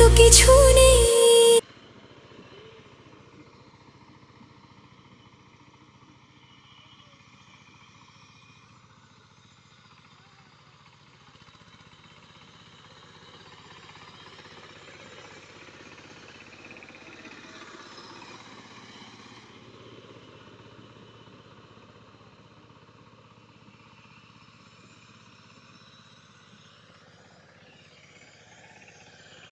তো কিছু নেই।